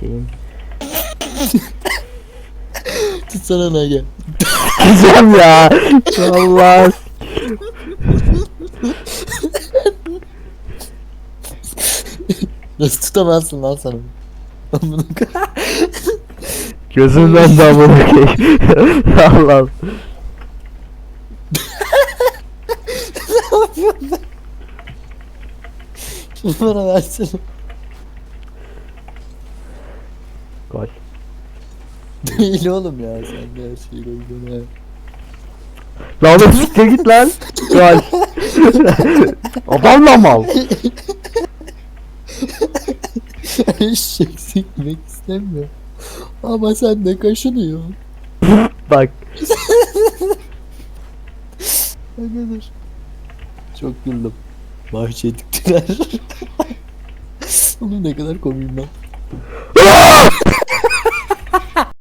şeyim. Tutsana Nage. Güzel ya. Allah. Nasıl tutamazsın lan sen? Amına Gözümden de amına koyayım. Allah. Bana versene. Gol. Değil oğlum ya sen de her şeyi koydun ha. Lan oğlum siktir git lan. Gol. Adam da mal. Eşek sikmek istemiyor. Ama sen de kaşınıyor. Bak. Nedir? Çok güldüm. Bahçeye diktiler. Oğlum ne kadar komiyim ben.